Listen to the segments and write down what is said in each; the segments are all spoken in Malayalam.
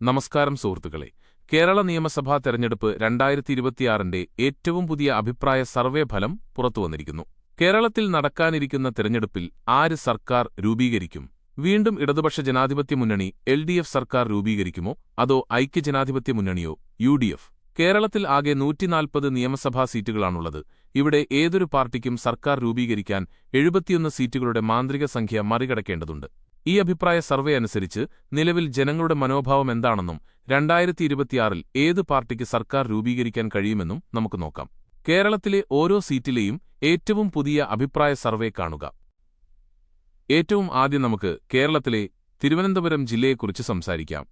നമസ്കാരം സുഹൃത്തുക്കളെ. കേരള നിയമസഭാ തെരഞ്ഞെടുപ്പ് രണ്ടായിരത്തി ഇരുപത്തിയാറിന്റെ ഏറ്റവും പുതിയ അഭിപ്രായ സർവേ ഫലം പുറത്തുവന്നിരിക്കുന്നു. കേരളത്തിൽ നടക്കാനിരിക്കുന്ന തെരഞ്ഞെടുപ്പിൽ ആര് സർക്കാർ രൂപീകരിക്കും? വീണ്ടും ഇടതുപക്ഷ ജനാധിപത്യ മുന്നണി എൽ സർക്കാർ രൂപീകരിക്കുമോ? അതോ ഐക്യജനാധിപത്യ മുന്നണിയോ? യു കേരളത്തിൽ ആകെ നൂറ്റിനാൽപ്പത് നിയമസഭാ സീറ്റുകളാണുള്ളത്. ഇവിടെ ഏതൊരു പാർട്ടിക്കും സർക്കാർ രൂപീകരിക്കാൻ എഴുപത്തിയൊന്ന് സീറ്റുകളുടെ മാന്ത്രിക സംഖ്യ മറികടക്കേണ്ടതുണ്ട്. ഈ അഭിപ്രായ സർവേ അനുസരിച്ച് നിലവിൽ ജനങ്ങളുടെ മനോഭാവം എന്താണെന്നും രണ്ടായിരത്തി ഇരുപത്തിയാറിൽ ഏത് പാർട്ടിക്ക് സർക്കാർ രൂപീകരിക്കാൻ കഴിയുമെന്നും നമുക്ക് നോക്കാം. കേരളത്തിലെ ഓരോ സീറ്റിലെയും ഏറ്റവും പുതിയ അഭിപ്രായ സർവേ കാണുക. ഏറ്റവും ആദ്യം നമുക്ക് കേരളത്തിലെ തിരുവനന്തപുരം ജില്ലയെക്കുറിച്ച് സംസാരിക്കാം.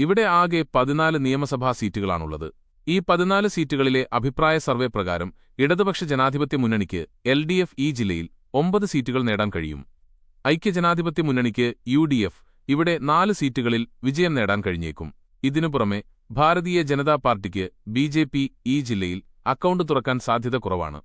ഇവിടെ ആകെ പതിനാല് നിയമസഭാ സീറ്റുകളാണുള്ളത്. ഈ പതിനാല് സീറ്റുകളിലെ അഭിപ്രായ സർവേ പ്രകാരം ഇടതുപക്ഷ ജനാധിപത്യ മുന്നണിക്ക് എൽ ഈ ജില്ലയിൽ ഒമ്പത് സീറ്റുകൾ നേടാൻ കഴിയും. ഐക്യജനാധിപത്യ മുന്നണിക്ക് യു ഡി എഫ് ഇവിടെ നാല് സീറ്റുകളിൽ വിജയം നേടാൻ കഴിഞ്ഞേക്കും. ഇതിനു പുറമെ ഭാരതീയ ജനതാ പാർട്ടിക്ക് ബി ജെ പി ഈ ജില്ലയിൽ അക്കൗണ്ട് തുറക്കാൻ സാധ്യത കുറവാണ്.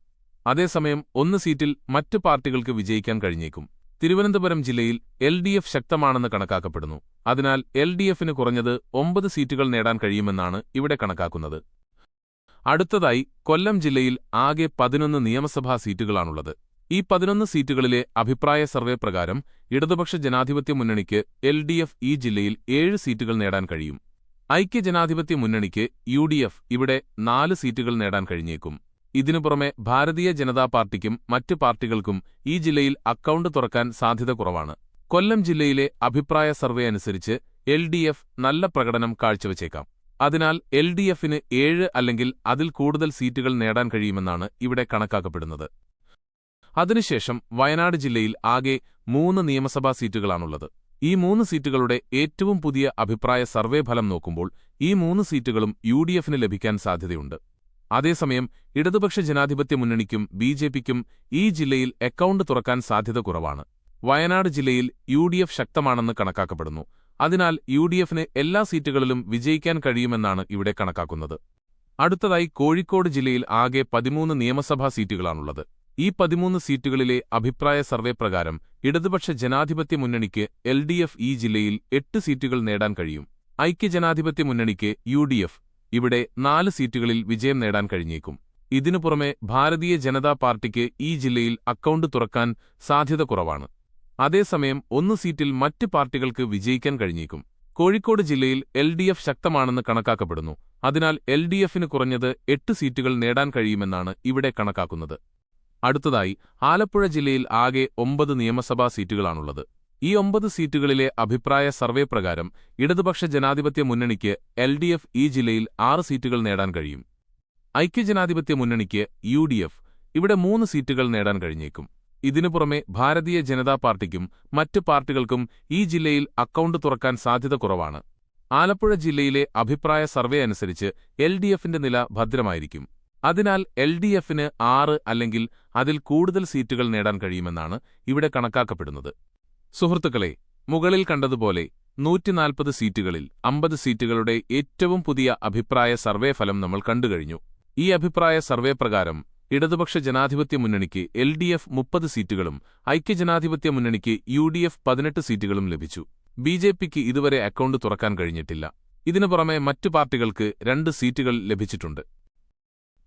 അതേസമയം ഒന്ന് സീറ്റിൽ മറ്റ് പാർട്ടികൾക്ക് വിജയിക്കാൻ കഴിഞ്ഞേക്കും. തിരുവനന്തപുരം ജില്ലയിൽ എൽ ഡി എഫ് ശക്തമാണെന്ന് കണക്കാക്കപ്പെടുന്നു. അതിനാൽ എൽ ഡി എഫിന് കുറഞ്ഞത് ഒമ്പത് സീറ്റുകൾ നേടാൻ കഴിയുമെന്നാണ് ഇവിടെ കണക്കാക്കുന്നത്. അടുത്തതായി കൊല്ലം ജില്ലയിൽ ആകെ പതിനൊന്ന് നിയമസഭാ സീറ്റുകളാണുള്ളത്. ഈ പതിനൊന്ന് സീറ്റുകളിലെ അഭിപ്രായ സർവേ പ്രകാരം ഇടതുപക്ഷ ജനാധിപത്യ മുന്നണിക്ക് എൽ ഡി എഫ് ഈ ജില്ലയിൽ ഏഴ് സീറ്റുകൾ നേടാൻ കഴിയും. ഐക്യ ജനാധിപത്യ മുന്നണിക്ക് യു ഡി എഫ് ഇവിടെ നാല് സീറ്റുകൾ നേടാൻ കഴിഞ്ഞേക്കും. ഇതിനു പുറമെ ഭാരതീയ ജനതാ പാർട്ടിക്കും മറ്റ് പാർട്ടികൾക്കും ഈ ജില്ലയിൽ അക്കൗണ്ട് തുറക്കാൻ സാധ്യത കുറവാണ്. കൊല്ലം ജില്ലയിലെ അഭിപ്രായ സർവേ അനുസരിച്ച് എൽ നല്ല പ്രകടനം കാഴ്ചവച്ചേക്കാം. അതിനാൽ എൽ ഡി എഫിന് ഏഴ് അല്ലെങ്കിൽ അതിൽ കൂടുതൽ സീറ്റുകൾ നേടാൻ കഴിയുമെന്നാണ് ഇവിടെ കണക്കാക്കപ്പെടുന്നത്. അതിനുശേഷം വയനാട് ജില്ലയിൽ ആകെ മൂന്ന് നിയമസഭാ സീറ്റുകളാണുള്ളത്. ഈ മൂന്ന് സീറ്റുകളുടെ ഏറ്റവും പുതിയ അഭിപ്രായ സർവേ ഫലം നോക്കുമ്പോൾ ഈ മൂന്ന് സീറ്റുകളും യു ഡി എഫിന് ലഭിക്കാൻ സാധ്യതയുണ്ട്. അതേസമയം ഇടതുപക്ഷ ജനാധിപത്യ മുന്നണിക്കും ബി ജെ പിക്കും ഈ ജില്ലയിൽ അക്കൗണ്ട് തുറക്കാൻ സാധ്യത കുറവാണ്. വയനാട് ജില്ലയിൽ യു ഡി എഫ് ശക്തമാണെന്ന് കണക്കാക്കപ്പെടുന്നു. അതിനാൽ യു ഡി എഫിന് എല്ലാ സീറ്റുകളിലും വിജയിക്കാൻ കഴിയുമെന്നാണ് ഇവിടെ കണക്കാക്കുന്നത്. അടുത്തതായി കോഴിക്കോട് ജില്ലയിൽ ആകെ പതിമൂന്ന് നിയമസഭാ സീറ്റുകളാണുള്ളത്. ഈ പതിമൂന്ന് സീറ്റുകളിലെ അഭിപ്രായ സർവേ പ്രകാരം ഇടതുപക്ഷ ജനാധിപത്യ മുന്നണിക്ക് എൽ ഡി എഫ് ഈ ജില്ലയിൽ എട്ട് സീറ്റുകൾ നേടാൻ കഴിയും. ഐക്യജനാധിപത്യ മുന്നണിക്ക് യു ഡി എഫ് ഇവിടെ നാല് സീറ്റുകളിൽ വിജയം നേടാൻ കഴിഞ്ഞേക്കും. ഇതിനു പുറമെ ഭാരതീയ ജനതാ പാർട്ടിക്ക് ഈ ജില്ലയിൽ അക്കൗണ്ട് തുറക്കാൻ സാധ്യത കുറവാണ്. അതേസമയം ഒന്ന് സീറ്റിൽ മറ്റ് പാർട്ടികൾക്ക് വിജയിക്കാൻ കഴിഞ്ഞേക്കും. കോഴിക്കോട് ജില്ലയിൽ എൽ ഡി എഫ് ശക്തമാണെന്ന് കണക്കാക്കപ്പെടുന്നു. അതിനാൽ എൽ ഡി എഫിന് കുറഞ്ഞത് എട്ട് സീറ്റുകൾ നേടാൻ കഴിയുമെന്നാണ് ഇവിടെ കണക്കാക്കുന്നത്. അടുത്തതായി ആലപ്പുഴ ജില്ലയിൽ ആകെ ഒമ്പത് നിയമസഭാ സീറ്റുകളാണുള്ളത്. ഈ ഒമ്പത് സീറ്റുകളിലെ അഭിപ്രായ സർവേ പ്രകാരം ഇടതുപക്ഷ ജനാധിപത്യ മുന്നണിക്ക് എൽ ഡി എഫ് ഈ ജില്ലയിൽ ആറ് സീറ്റുകൾ നേടാൻ കഴിയും. ഐക്യജനാധിപത്യ മുന്നണിക്ക് യു ഡി എഫ് ഇവിടെ മൂന്ന് സീറ്റുകൾ നേടാൻ കഴിഞ്ഞേക്കും. ഇതിനു പുറമെ ഭാരതീയ ജനതാ പാർട്ടിക്കും മറ്റ് പാർട്ടികൾക്കും ഈ ജില്ലയിൽ അക്കൗണ്ട് തുറക്കാൻ സാധ്യത കുറവാണ്. ആലപ്പുഴ ജില്ലയിലെ അഭിപ്രായ സർവേ അനുസരിച്ച് എൽ നില ഭദ്രമായിരിക്കും. അതിനാൽ എൽ ഡി എഫിന് ആറ് അല്ലെങ്കിൽ അതിൽ കൂടുതൽ സീറ്റുകൾ നേടാൻ കഴിയുമെന്നാണ് ഇവിടെ കണക്കാക്കപ്പെടുന്നത്. സുഹൃത്തുക്കളെ മുകളിൽ കണ്ടതുപോലെ നൂറ്റിനാൽപ്പത് സീറ്റുകളിൽ അമ്പത് സീറ്റുകളുടെ ഏറ്റവും പുതിയ അഭിപ്രായ സർവേ ഫലം നമ്മൾ കണ്ടുകഴിഞ്ഞു ഈ അഭിപ്രായ സർവേ പ്രകാരം ഇടതുപക്ഷ ജനാധിപത്യ മുന്നണിക്ക് എൽ ഡി എഫ് മുപ്പത് സീറ്റുകളും ഐക്യജനാധിപത്യ മുന്നണിക്ക് യു ഡി എഫ് പതിനെട്ട് സീറ്റുകളും ലഭിച്ചു. ബി ജെ പിക്ക് ഇതുവരെ അക്കൗണ്ട് തുറക്കാൻ കഴിഞ്ഞിട്ടില്ല. ഇതിനു പുറമെ മറ്റു പാർട്ടികൾക്ക് രണ്ട് സീറ്റുകൾ ലഭിച്ചിട്ടുണ്ട്.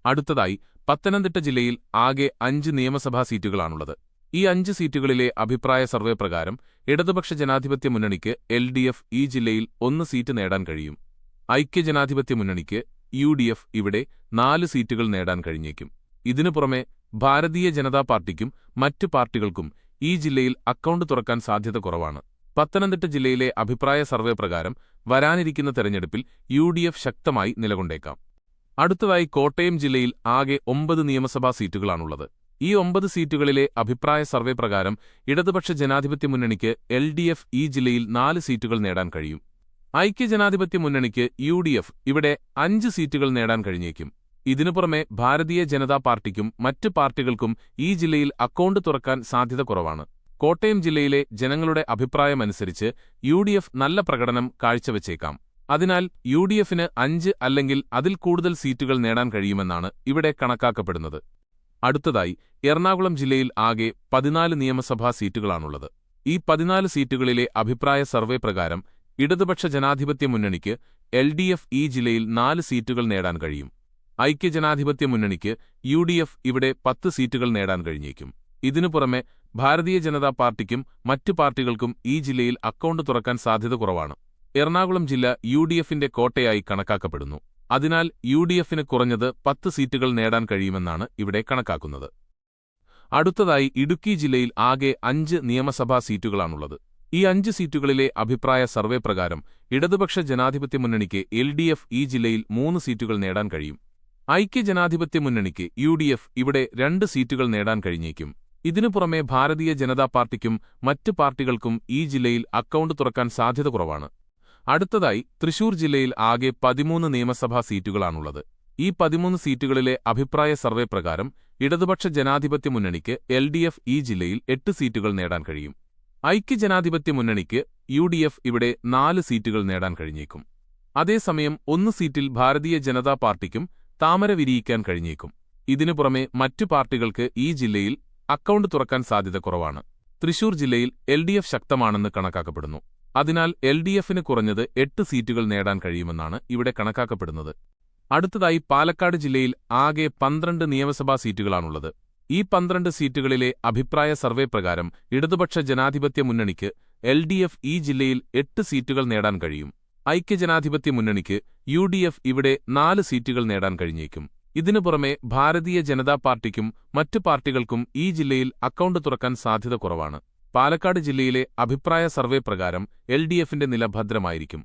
അടുത്തതായി പത്തനംതിട്ട ജില്ലയിൽ ആകെ അഞ്ച് നിയമസഭാ സീറ്റുകളാണുള്ളത്. ഈ അഞ്ച് സീറ്റുകളിലെ അഭിപ്രായ സർവേ പ്രകാരം ഇടതുപക്ഷ ജനാധിപത്യ മുന്നണിക്ക് എൽ ഈ ജില്ലയിൽ ഒന്ന് സീറ്റ് നേടാൻ കഴിയും. ഐക്യജനാധിപത്യ മുന്നണിക്ക് യു ഇവിടെ നാല് സീറ്റുകൾ നേടാൻ കഴിഞ്ഞേക്കും. ഇതിനു പുറമെ ഭാരതീയ ജനതാ പാർട്ടിക്കും മറ്റു പാർട്ടികൾക്കും ഈ ജില്ലയിൽ അക്കൗണ്ട് തുറക്കാൻ സാധ്യത കുറവാണ്. പത്തനംതിട്ട ജില്ലയിലെ അഭിപ്രായ സർവേ പ്രകാരം വരാനിരിക്കുന്ന തെരഞ്ഞെടുപ്പിൽ യു ശക്തമായി നിലകൊണ്ടേക്കാം. അടുത്തതായി കോട്ടയം ജില്ലയിൽ ആകെ ഒമ്പത് നിയമസഭാ സീറ്റുകളാണുള്ളത്. ഈ ഒമ്പത് സീറ്റുകളിലെ അഭിപ്രായ സർവേ പ്രകാരം ഇടതുപക്ഷ ജനാധിപത്യ മുന്നണിക്ക് എൽ ഈ ജില്ലയിൽ നാല് സീറ്റുകൾ നേടാൻ കഴിയും. ഐക്യജനാധിപത്യ മുന്നണിക്ക് യു ഇവിടെ അഞ്ച് സീറ്റുകൾ നേടാൻ കഴിഞ്ഞേക്കും. ഇതിനു പുറമെ ഭാരതീയ ജനതാ പാർട്ടിക്കും മറ്റ് പാർട്ടികൾക്കും ഈ ജില്ലയിൽ അക്കൗണ്ട് തുറക്കാൻ സാധ്യത കുറവാണ്. കോട്ടയം ജില്ലയിലെ ജനങ്ങളുടെ അഭിപ്രായമനുസരിച്ച് യു നല്ല പ്രകടനം കാഴ്ചവച്ചേക്കാം. അതിനാൽ യു ഡി എഫിന് അഞ്ച് അല്ലെങ്കിൽ അതിൽ കൂടുതൽ സീറ്റുകൾ നേടാൻ കഴിയുമെന്നാണ് ഇവിടെ കണക്കാക്കപ്പെടുന്നത്. അടുത്തതായി എറണാകുളം ജില്ലയിൽ ആകെ പതിനാല് നിയമസഭാ സീറ്റുകളാണുള്ളത്. ഈ പതിനാല് സീറ്റുകളിലെ അഭിപ്രായ സർവേ പ്രകാരം ഇടതുപക്ഷ ജനാധിപത്യ മുന്നണിക്ക് എൽ ഡി എഫ് ഈ ജില്ലയിൽ നാല് സീറ്റുകൾ നേടാൻ കഴിയും. ഐക്യജനാധിപത്യ മുന്നണിക്ക് യു ഡി എഫ് ഇവിടെ പത്ത് സീറ്റുകൾ നേടാൻ കഴിഞ്ഞേക്കും. ഇതിനു പുറമെ ഭാരതീയ ജനതാ പാർട്ടിക്കും മറ്റു പാർട്ടികൾക്കും ഈ ജില്ലയിൽ അക്കൗണ്ട് തുറക്കാൻ സാധ്യത കുറവാണ്. എറണാകുളം ജില്ല യു ഡി എഫിന്റെ കോട്ടയായി കണക്കാക്കപ്പെടുന്നു. അതിനാൽ യു ഡി എഫിന് കുറഞ്ഞത് പത്ത് സീറ്റുകൾ നേടാൻ കഴിയുമെന്നാണ് ഇവിടെ കണക്കാക്കുന്നത്. അടുത്തതായി ഇടുക്കി ജില്ലയിൽ ആകെ അഞ്ച് നിയമസഭാ സീറ്റുകളാണുള്ളത്. ഈ അഞ്ച് സീറ്റുകളിലെ അഭിപ്രായ സർവേ പ്രകാരം ഇടതുപക്ഷ ജനാധിപത്യ മുന്നണിക്ക് എൽ ഡി എഫ് ഈ ജില്ലയിൽ മൂന്ന് സീറ്റുകൾ നേടാൻ കഴിയും. ഐക്യ ജനാധിപത്യ മുന്നണിക്ക് യു ഡി എഫ് ഇവിടെ രണ്ട് സീറ്റുകൾ നേടാൻ കഴിഞ്ഞേക്കും. ഇതിനു പുറമെ ഭാരതീയ ജനതാ പാർട്ടിക്കും മറ്റ് പാർട്ടികൾക്കും ഈ ജില്ലയിൽ അക്കൗണ്ട് തുറക്കാൻ സാധ്യത കുറവാണ്. അടുത്തതായി തൃശൂർ ജില്ലയിൽ ആകെ പതിമൂന്ന് നിയമസഭാ സീറ്റുകളാണുള്ളത്. ഈ പതിമൂന്ന് സീറ്റുകളിലെ അഭിപ്രായ സർവേ പ്രകാരം ഇടതുപക്ഷ ജനാധിപത്യ മുന്നണിക്ക് എൽ ഈ ജില്ലയിൽ എട്ട് സീറ്റുകൾ നേടാൻ കഴിയും. ഐക്യജനാധിപത്യ മുന്നണിക്ക് യു ഇവിടെ നാല് സീറ്റുകൾ നേടാൻ കഴിഞ്ഞേക്കും. അതേസമയം ഒന്ന് സീറ്റിൽ ഭാരതീയ ജനതാ പാർട്ടിക്കും താമര വിരിയിക്കാൻ കഴിഞ്ഞേക്കും. ഇതിനു പുറമെ മറ്റു പാർട്ടികൾക്ക് ഈ ജില്ലയിൽ അക്കൗണ്ട് തുറക്കാൻ സാധ്യത കുറവാണ്. തൃശൂർ ജില്ലയിൽ എൽ ശക്തമാണെന്ന് കണക്കാക്കപ്പെടുന്നു. അതിനാൽ എൽ ഡി എഫിന് കുറഞ്ഞത് എട്ട് സീറ്റുകൾ നേടാൻ കഴിയുമെന്നാണ് ഇവിടെ കണക്കാക്കപ്പെടുന്നത്. അടുത്തതായി പാലക്കാട് ജില്ലയിൽ ആകെ പന്ത്രണ്ട് നിയമസഭാ സീറ്റുകളാണുള്ളത്. ഈ പന്ത്രണ്ട് സീറ്റുകളിലെ അഭിപ്രായ സർവേ പ്രകാരം ഇടതുപക്ഷ ജനാധിപത്യ മുന്നണിക്ക് എൽ ഈ ജില്ലയിൽ എട്ട് സീറ്റുകൾ നേടാൻ കഴിയും. ഐക്യജനാധിപത്യ മുന്നണിക്ക് യു ഇവിടെ നാല് സീറ്റുകൾ നേടാൻ കഴിഞ്ഞേക്കും. ഇതിനു പുറമെ ഭാരതീയ ജനതാ പാർട്ടിക്കും മറ്റു പാർട്ടികൾക്കും ഈ ജില്ലയിൽ അക്കൗണ്ട് തുറക്കാൻ സാധ്യത കുറവാണ്. പാലക്കാട് ജില്ലയിലെ അഭിപ്രായ സർവേ പ്രകാരം എൽ ഡി എഫിന്റെ നില ഭദ്രമായിരിക്കും.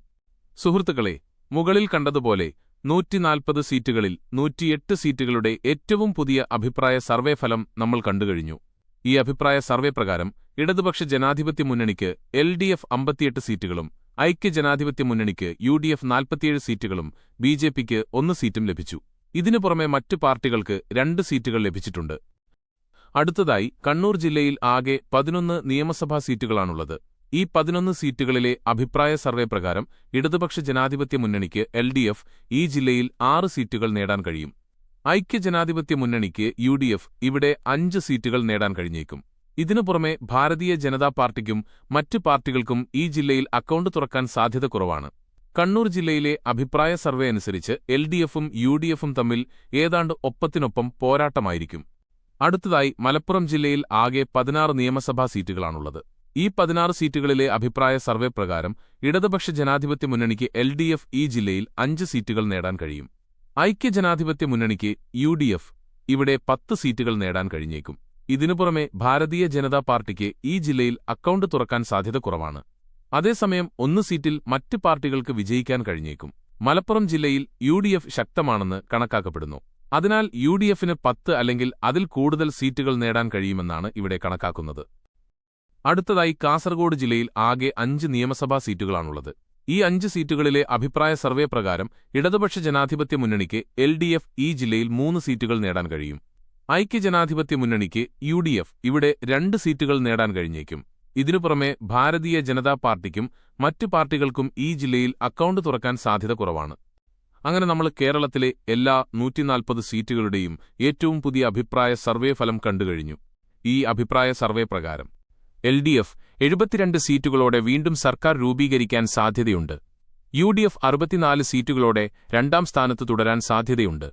സുഹൃത്തുക്കളെ മുകളിൽ കണ്ടതുപോലെ നൂറ്റിനാൽപ്പത് സീറ്റുകളിൽ നൂറ്റിയെട്ട് സീറ്റുകളുടെ ഏറ്റവും പുതിയ അഭിപ്രായ സർവേ ഫലം നമ്മൾ കണ്ടുകഴിഞ്ഞു. ഈ അഭിപ്രായ സർവേ പ്രകാരം ഇടതുപക്ഷ ജനാധിപത്യ മുന്നണിക്ക് എൽ ഡി എഫ് അമ്പത്തിയെട്ട് സീറ്റുകളും ഐക്യജനാധിപത്യ മുന്നണിക്ക് യു ഡി എഫ് നാൽപ്പത്തിയേഴ് സീറ്റുകളും ബി ജെ പിക്ക് ഒന്ന് സീറ്റും ലഭിച്ചു. ഇതിനു പുറമെ മറ്റു പാർട്ടികൾക്ക് രണ്ട് സീറ്റുകൾ ലഭിച്ചിട്ടുണ്ട്. അടുത്തതായി കണ്ണൂർ ജില്ലയിൽ ആകെ പതിനൊന്ന് നിയമസഭാ സീറ്റുകളാണുള്ളത്. ഈ പതിനൊന്ന് സീറ്റുകളിലെ അഭിപ്രായ സർവേ പ്രകാരം ഇടതുപക്ഷ ജനാധിപത്യ മുന്നണിക്ക് എൽ ഈ ജില്ലയിൽ ആറ് സീറ്റുകൾ നേടാൻ കഴിയും. ഐക്യജനാധിപത്യ മുന്നണിക്ക് യു ഇവിടെ അഞ്ച് സീറ്റുകൾ നേടാൻ കഴിഞ്ഞേക്കും. ഇതിനു പുറമെ ഭാരതീയ ജനതാ പാർട്ടിക്കും മറ്റു പാർട്ടികൾക്കും ഈ ജില്ലയിൽ അക്കൌണ്ട് തുറക്കാൻ സാധ്യത കുറവാണ്. കണ്ണൂർ ജില്ലയിലെ അഭിപ്രായ സർവേ അനുസരിച്ച് എൽ ഡി എഫും തമ്മിൽ ഏതാണ്ട് ഒപ്പത്തിനൊപ്പം പോരാട്ടമായിരിക്കും. അടുത്തതായി മലപ്പുറം ജില്ലയിൽ ആകെ പതിനാറ് നിയമസഭാ സീറ്റുകളാണുള്ളത്. ഈ പതിനാറ് സീറ്റുകളിലെ അഭിപ്രായ സർവേ പ്രകാരം ഇടതുപക്ഷ ജനാധിപത്യ മുന്നണിക്ക് എൽ ഡി എഫ് ഈ ജില്ലയിൽ അഞ്ച് സീറ്റുകൾ നേടാൻ കഴിയും. ഐക്യജനാധിപത്യ മുന്നണിക്ക് യു ഡി എഫ് ഇവിടെ പത്ത് സീറ്റുകൾ നേടാൻ കഴിഞ്ഞേക്കും. ഇതിനു പുറമെ ഭാരതീയ ജനതാ പാർട്ടിക്ക് ഈ ജില്ലയിൽ അക്കൗണ്ട് തുറക്കാൻ സാധ്യത കുറവാണ്. അതേസമയം ഒന്ന് സീറ്റിൽ മറ്റ് പാർട്ടികൾക്ക് വിജയിക്കാൻ കഴിഞ്ഞേക്കും. മലപ്പുറം ജില്ലയിൽ യു ശക്തമാണെന്ന് കണക്കാക്കപ്പെടുന്നു. അതിനാൽ യു ഡി എഫിന് പത്ത് അല്ലെങ്കിൽ അതിൽ കൂടുതൽ സീറ്റുകൾ നേടാൻ കഴിയുമെന്നാണ് ഇവിടെ കണക്കാക്കുന്നത്. അടുത്തതായി കാസർഗോഡ് ജില്ലയിൽ ആകെ അഞ്ച് നിയമസഭാ സീറ്റുകളാണുള്ളത്. ഈ അഞ്ച് സീറ്റുകളിലെ അഭിപ്രായ സർവേ പ്രകാരം ഇടതുപക്ഷ ജനാധിപത്യ മുന്നണിക്ക് എൽ ഈ ജില്ലയിൽ മൂന്ന് സീറ്റുകൾ നേടാൻ കഴിയും. ഐക്യജനാധിപത്യ മുന്നണിക്ക് യു ഇവിടെ രണ്ട് സീറ്റുകൾ നേടാൻ കഴിഞ്ഞേക്കും. ഇതിനു പുറമെ ഭാരതീയ ജനതാ പാർട്ടിക്കും മറ്റു പാർട്ടികൾക്കും ഈ ജില്ലയിൽ അക്കൗണ്ട് തുറക്കാൻ സാധ്യത കുറവാണ്. അങ്ങനെ നമ്മൾ കേരളത്തിലെ എല്ലാ നൂറ്റിനാൽപ്പത് സീറ്റുകളുടെയും ഏറ്റവും പുതിയ അഭിപ്രായ സർവേ ഫലം കണ്ടുകഴിഞ്ഞു ഈ അഭിപ്രായ സർവേ പ്രകാരം എൽ ഡി എഫ് എഴുപത്തിരണ്ട് സീറ്റുകളോടെ വീണ്ടും സർക്കാർ രൂപീകരിക്കാൻ സാധ്യതയുണ്ട്. യു ഡി എഫ് അറുപത്തിനാല് സീറ്റുകളോടെ രണ്ടാം സ്ഥാനത്ത് തുടരാൻ സാധ്യതയുണ്ട്.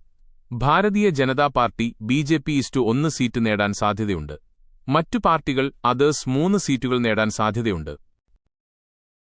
Bharatiya Janata Party B J P is to ഒന്ന് സീറ്റ് നേടാൻ സാധ്യതയുണ്ട്. മറ്റു പാർട്ടികൾ അതേഴ്സ് മൂന്ന് സീറ്റുകൾ നേടാൻ സാധ്യതയുണ്ട്.